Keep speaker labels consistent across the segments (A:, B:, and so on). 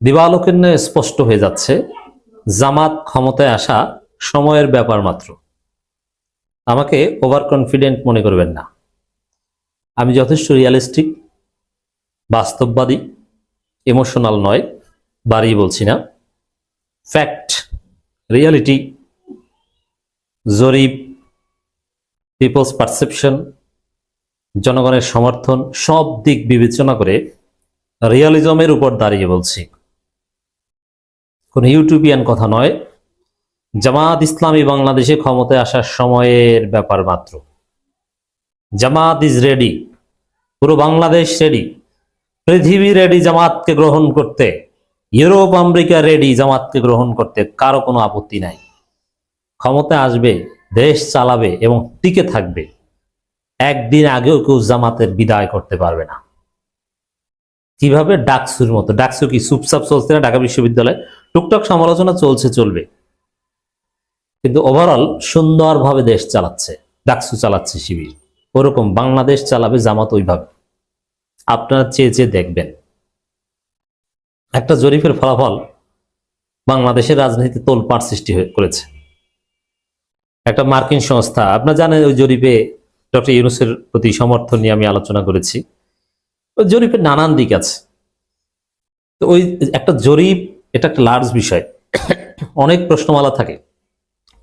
A: দিবালোকের স্পষ্ট হয়ে যাচ্ছে, জামাত ক্ষমতায় আসা সময়ের ব্যাপার মাত্র। আমাকে ওভার কনফিডেন্ট মনে করবেন না। আমি যথেষ্ট রিয়ালিস্টিক বাস্তববাদী ইমোশনাল নয়, বাড়িয়ে বলছি না। ফ্যাক্ট রিয়ালিটি জরিপ পিপলস পারসেপশন জনগণের সমর্থন, সব দিক বিবেচনা করে রিয়ালিজমের উপর দাঁড়িয়ে বলছি। কোন ইউটিউবিয়ান কথা নয়। জামাত ইসলামী বাংলাদেশে ক্ষমতায় আসার সময়ের ব্যাপার মাত্র। Jamaat is ready. পুরো বাংলাদেশ রেডি। পৃথিবী রেডি জামাতকে গ্রহণ করতে। ইউরোপ, আমেরিকা রেডি জামাতকে গ্রহণ করতে কারও কোনো আপত্তি নাই। ক্ষমতায় আসবে, দেশ চালাবে এবং টিকে থাকবে। একদিন আগেও কেউ জামাতের বিদায় করতে পারবে না। কীভাবে ডাকসুর মতো, ডাকসু কি সুপসাপ চলছে না ঢাকা বিশ্ববিদ্যালয়? টুকটাক সমালোচনা চলছে, চলবে। কিন্তু ওভারঅল সুন্দরভাবে দেশ চালাচ্ছে, ডাকসু চালাচ্ছে শিবির। ওরকম বাংলাদেশ চালাবে জামাত ওইভাবে। আপনারা চেয়ে চেয়ে দেখবেন। একটা জরিপের ফলাফল বাংলাদেশের রাজনীতিতে তোলপাড় সৃষ্টি করেছে। একটা মার্কিন সংস্থা, আপনারা জানেন ওই জরিপে ডক্টর ইউনুসের প্রতি সমর্থন নিয়ে আমি আলোচনা করেছি। ওই জরিপের নানান দিক আছে। তো ওই একটা জরিপ, এটা একটা লার্জ বিষয়। অনেক প্রশ্নমালা থাকে।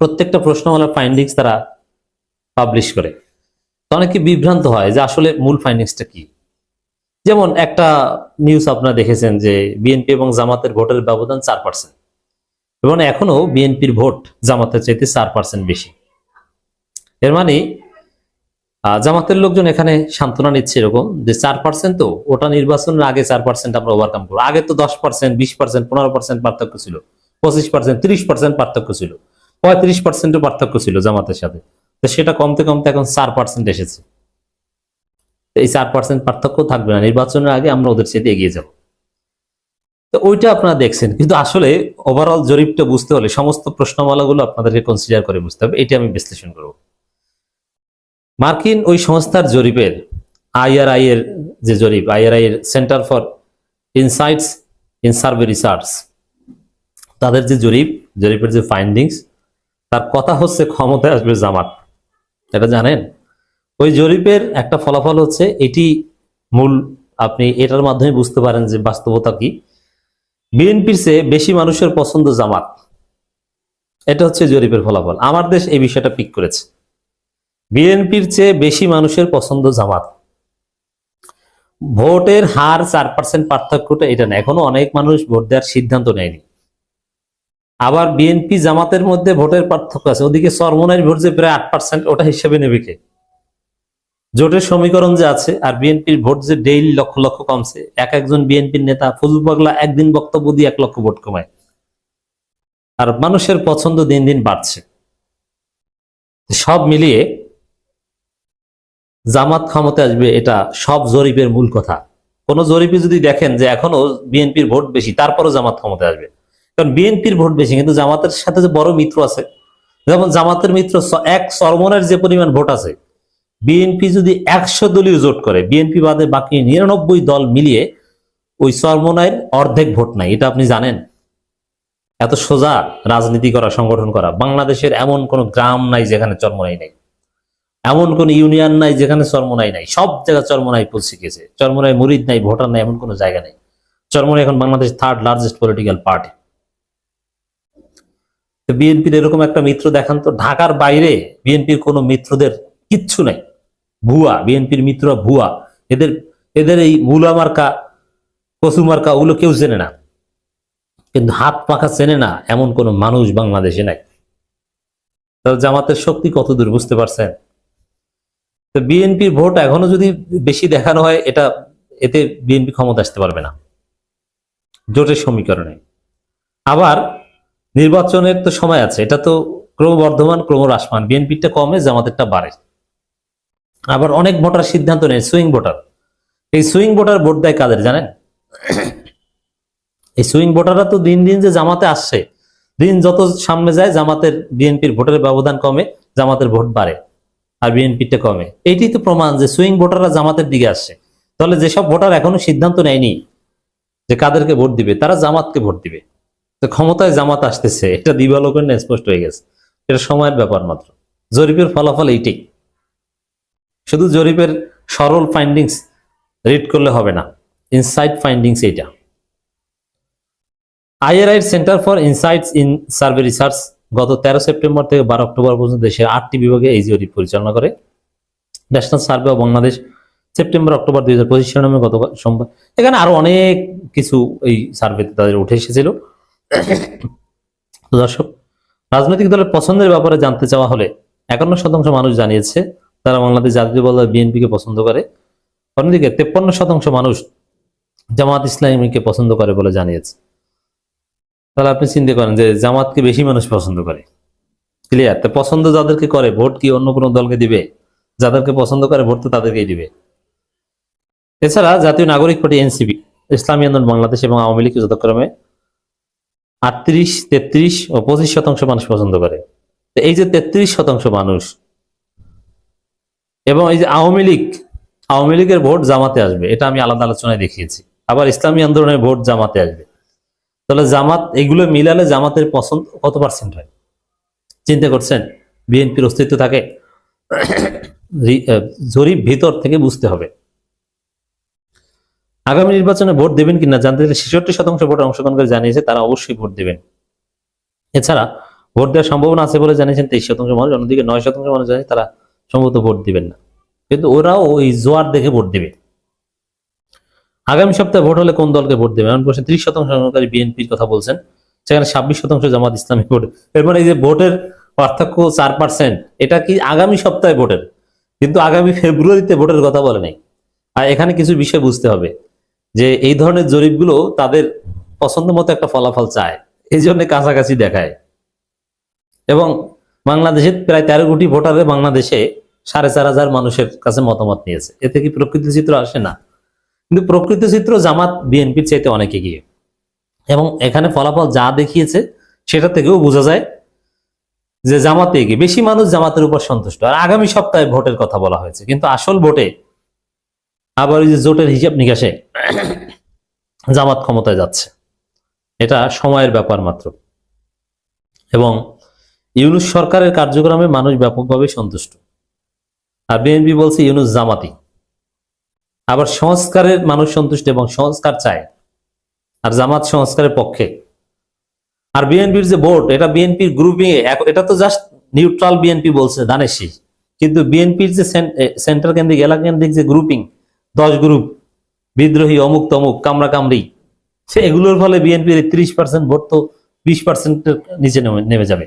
A: প্রত্যেকটা প্রশ্নমালার ফাইন্ডিংস তারা পাবলিশ করে। তো অনেকে বিভ্রান্ত হয় যে আসলে মূল ফাইন্ডিংসটা কি? যেমন একটা নিউজ আপনারা দেখেছেন যে বিএনপি এবং জামাতের ভোটের ব্যবধান চার পার্সেন্ট এবং এখনও বিএনপির ভোট জামাতের চাইতে চার পার্সেন্ট বেশি। এর মানে জামাতের লোকজন এখানে সান্ত্বনা নিচ্ছে এরকম যে চার পার্সেন্ট তো ওটা নির্বাচনের আগে চার পার্সেন্ট আমরা ওভারকাম করব। আগে তো দশ পার্সেন্ট বিশ পার্সেন্ট পনেরো পার্সেন্ট পার্থক্য ছিল। পঁচিশ পার্সেন্ট ত্রিশ পার্সেন্ট পার্থক্য ছিল। পঁয়ত্রিশ পার্সেন্টও পার্থক্য ছিল জামাতের সাথে। তো সেটা কমতে কমতে এখন চার পার্সেন্ট এসেছে। এই চার পার্সেন্ট পার্থক্য থাকবে না। নির্বাচনের আগে আমরা ওদের সাথে এগিয়ে যাব। তো ওইটা আপনারা দেখছেন। কিন্তু আসলে ওভারঅল জরিপটা বুঝতে হলে সমস্ত প্রশ্নমালাগুলো আপনাদেরকে কনসিডার করে বুঝতে হবে। এটা আমি বিশ্লেষণ করব। মার্কিন ওই সংস্থার জরিপের, আইআরআই এর যে জরিপ, আইআরআই এর centre for insights in survey research তাদের যে জরিপ, জরিপের যে ফাইন্ডিংস তার কথা হচ্ছে ক্ষমতায় আসবে জামাত। এটা জানেন? ওই জরিপের একটা ফলাফল হচ্ছে, এটি মূল, আপনি এটার মাধ্যমে বুঝতে পারেন যে বাস্তবতা কি। বিএনপির চেয়ে বেশি মানুষের পছন্দ জামাত। এটা হচ্ছে জরিপের ফলাফল। আমার দেশ এই বিষয়টা পিক করেছে। বিএনপির চেয়ে বেশি মানুষের পছন্দ জামাত। ভোটের হার চার পার্সেন্ট পার্থক্যটা এটা না, এখনও অনেক মানুষ ভোট দেওয়ার সিদ্ধান্ত নেয়নি। আবার বিএনপি জামাতের মধ্যে ভোটের পার্থক্য আছে, ওদিকে সরমনের ভোট যে প্রায় আট পার্সেন্ট ওটা হিসেবে নেবে কে? জোটের সমীকরণ যে আছে, আর বিএনপির ভোট যে ডেইলি লক্ষ লক্ষ কমছে, এক একজন বিএনপির নেতা ফজল পাগলা একদিন বক্তব্য দিয়ে এক লক্ষ ভোট কমায়। আর মানুষের পছন্দ দিন দিন বাড়ছে। সব মিলিয়ে জামাত ক্ষমতা আসবে, এটা সব জরিপের মূল কথা। কোন জরিপে যদি দেখেন যে এখনও বিএনপির ভোট বেশি, তারপরও জামাত ক্ষমতা আসবে। কারণ বিএনপির ভোট বেশি, কিন্তু জামাতের সাথে যে বড় মিত্র আছে, যেমন জামাতের মিত্র এক সরমনের যে পরিমাণ ভোট আছে, বিএনপি যদি একশো দলীয় জোট করে, বিএনপি বাদে বাকি নিরানব্বই দল মিলিয়ে ওই সরমনায়ের অর্ধেক ভোট নাই, এটা আপনি জানেন? এত সোজা রাজনীতি করা, সংগঠন করা, বাংলাদেশের এমন কোন গ্রাম নাই যেখানে চরমনাই নাই। এমন কোন ইউনিয়ন নাই যেখানে চরমনাই নাই। সব জায়গায় চরমনাই পৌঁছে গেছে। চরমনাই মুরিদ নাই, ভোটার নাই, এমন কোনো জায়গা নেই। চরমনাই এখন Bangladesh third largest political party বিএনপির এরকম একটা মিত্র দেখান তো। ঢাকার বাইরে বিএনপির কোনো মিত্রদের কিচ্ছু নাই। ভুয়া, বিএনপির মিত্র ভুয়া। এদের এদের এই মূলা মার্কা, কচু মার্কা ওগুলো কেউ চেনে না। কিন্তু হাত পাখা চেনে না এমন কোন মানুষ বাংলাদেশে নাই। জামাতের শক্তি কতদূর, বুঝতে পারছেন? তো বিএনপির ভোট এখনও যদি বেশি দেখানো হয়, এটা এতে বিএনপি ক্ষমতা আসতে পারবে না। জোটের সমীকরণে। আবার নির্বাচনের তো সময় আছে, এটা তো ক্রমবর্ধমান, ক্রমহ্রাসমান। বিএনপিটা কমে, জামাতেরটা বাড়ে। আবার অনেক ভোটার সিদ্ধান্ত নেয়, সুইং ভোটার। এই সুইং ভোটার ভোট দেয় কাদের, জানেন? এই সুইং ভোটাররা তো দিন দিন যে জামাতে আসছে, দিন যত সামনে যায়, জামাতের বিএনপির ভোটের ব্যবধান কমে, জামাতের ভোট বাড়ে। আর বিএনপিটা কমে। এইটি তো প্রমাণ যে সুইং ভোটাররা জামাতের দিকে আসছে। তাহলে যেসব ভোটার এখনও সিদ্ধান্ত নেয়নি যে কাদেরকে ভোট দিবে, তারা জামাতকে ভোট দিবে। তো ক্ষমতায় জামাত আসতেছে, এটা দিবালোকের না স্পষ্ট হয়ে গেছে। এটা সময়ের ব্যাপার মাত্র। জরিপের ফলাফল এইটাই। শুধু জরিপের সরল ফাইন্ডিংস রিড করলে হবে না ইনসাইট ফাইন্ডিংস এইটা। IRI centre for insights in survey research গত তেরো সেপ্টেম্বর থেকে বারো অক্টোবর পর্যন্ত দেশের আটটি বিভাগে এই জরিপ পরিচালনা করে। National survey of Bangladesh, September October দুই হাজার পঁচিশ নামে গত সোমবার এখানে আরও অনেক কিছু এই সার্ভেতে তাদের উঠে এসেছিল। দর্শক, রাজনৈতিক দলের পছন্দের ব্যাপারে জানতে চাওয়া হলে একান্ন শতাংশ মানুষ জানিয়েছে, তারা বাংলাদেশ জাতীয় দল বিএনপিকে পছন্দ করে। অন্যদিকে তেপ্পান্ন শতাংশ মানুষ জামাত ইসলামীকে পছন্দ করে বলে জানিয়েছে। তাহলে আপনি চিন্তা করেন যে জামাতকে বেশি মানুষ পছন্দ করে। ক্লিয়ার তো পছন্দ যাদেরকে করে, ভোট কি অন্য কোনো দলকে দিবে? যাদেরকে পছন্দ করে, ভোট তো তাদেরকেই দিবে। এছাড়া জাতীয় নাগরিক পার্টি, এনসিপি, ইসলামী আন্দোলন, বাংলাদেশ এবং আওয়ামী লীগ যথাক্রমে আটত্রিশ, তেত্রিশ ও পঁচিশ শতাংশ মানুষ পছন্দ করে। এই যে তেত্রিশ শতাংশ মানুষ এবং এই যে আওয়ামী লীগ, আওয়ামী লীগের ভোট জামাতে আসবে, এটা আমি আলাদা আলোচনায় দেখিয়েছি। আবার ইসলামী আন্দোলনের ভোট জামাতে আসবে। তাহলে জামাত, এগুলো মিলালে জামাতের পছন্দ কত পার্সেন্ট হয়? চিন্তা করছেন? বিএনপির অস্তিত্ব থাকে। জরিপ ভিতর থেকে বুঝতে হবে। আগামী নির্বাচনে ভোট দেবেন কিনা জানতে চাইলে ছেষট্টি শতাংশ ভোট অংশগ্রহণকারী জানিয়েছে, তারা অবশ্যই ভোট দেবেন। এছাড়া ভোট দেওয়ার সম্ভাবনা আছে বলে জানিয়েছেন তেইশ শতাংশ মানুষ, অন্যদিকে নয় শতাংশ মানুষ জানে তারা সম্ভবত ভোট দিবেন না। কিন্তু ওরাও ওই জোয়ার দেখে ভোট দিবে। আগামী সপ্তাহে ভোট হলে কোন দলকে ভোট দেবে এমন প্রশ্নে ত্রিশ শতাংশ অংশগ্রহণকারী বিএনপির কথা বলছেন, সেখানে ছাব্বিশ শতাংশ জামাত ইসলামী ভোট। এর মানে এই যে ভোটের পার্থক্য চার পার্সেন্ট এটা কি আগামী সপ্তাহে ভোটের? কিন্তু আগামী ফেব্রুয়ারিতে ভোটের কথা বলে নাই। আর এখানে কিছু বিষয় বুঝতে হবে, যে এই ধরনের জরিপগুলো তাদের পছন্দ মতো একটা ফলাফল চায়, এই জন্য কাছাকাছি দেখায়। এবং বাংলাদেশের প্রায় তেরো কোটি ভোটারে বাংলাদেশে সাড়ে চার হাজার মানুষের কাছে মতামত নিয়েছে। এতে কি প্রকৃত চিত্র আসে না? কিন্তু প্রকৃত চিত্র জামাত বিএনপির চাইতে অনেক এগিয়ে। এবং এখানে ফলাফল যা দেখিয়েছে সেটা থেকেও বোঝা যায় যে জামাতে এগিয়ে। বেশি মানুষ জামাতের উপর সন্তুষ্ট। আর আগামী সপ্তাহে ভোটের কথা বলা হয়েছে। কিন্তু আসল ভোটে আবার ওই যে জোটের হিসাব নিকাশে জামাত ক্ষমতায় যাচ্ছে। এটা সময়ের ব্যাপার মাত্র। এবং ইউনুস সরকারের কার্যক্রমে মানুষ ব্যাপকভাবে সন্তুষ্ট। আর বিএনপি বলছে ইউনুস জামাতি আবার সংস্কারের মানুষ সন্তুষ্ট এবং সংস্কার চায়। আর জামাত সংস্কারের পক্ষে। আর বিএনপির যে ভোট, এটা বিএনপির গ্রুপিং এটা তো জাস্ট নিউট্রাল বিএনপি বলছে, দানেশি। কিন্তু বিএনপির যে সেন্টার কেন্দ্রিক, এলাকা কেন্দ্রিক যে গ্রুপিং দশ গ্রুপ বিদ্রোহী, অমুক তমুক কামরা কামড়ি, সে এগুলোর ফলে বিএনপির ত্রিশ পার্সেন্ট ভোট তো বিশ পার্সেন্টের নিচে নেমে নেমে যাবে।